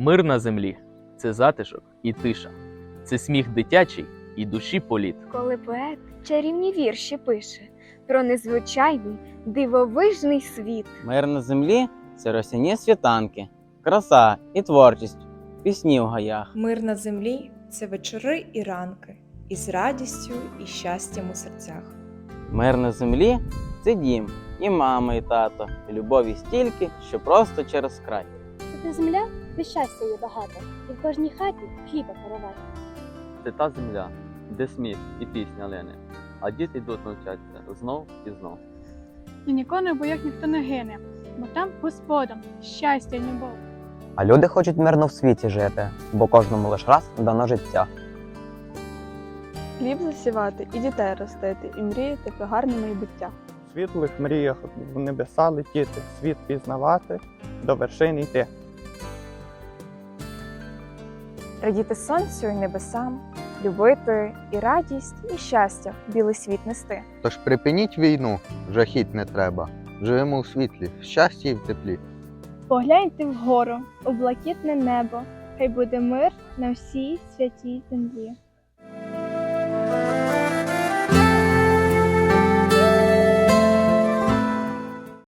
Мир на землі це затишок і тиша, це сміх дитячий і душі політ. Коли поет чарівні вірші пише про незвичайний дивовижний світ. Мир на землі це росяні світанки, краса і творчість, пісні в гаях. Мир на землі це вечори і ранки, із радістю і щастям у серцях. Мир на землі це дім, і мама, і тато, і любові стільки, що просто через край. Це земля, де щастя є багато, і в кожній хаті хліба каравай. Це та земля, де сміх і пісня лине, а діти йдуть навчатися знов і знов. І ніколи в боях ніхто не гине, бо там Господом щастя й любов. А люди хочуть мирно в світі жити, бо кожному лиш раз дано життя. Хліб засівати і дітей ростити, і мріяти про гарне майбуття. В світлих мріях в небеса летіти, світ пізнавати, до вершин йти. Радіти сонцю і небесам, любити і радість, і щастя в білий світ нести. Тож припиніть війну, жахіть не треба. Живемо у світлі, в щасті і в теплі. Погляньте вгору, у блакитне небо, хай буде мир на всій святій землі.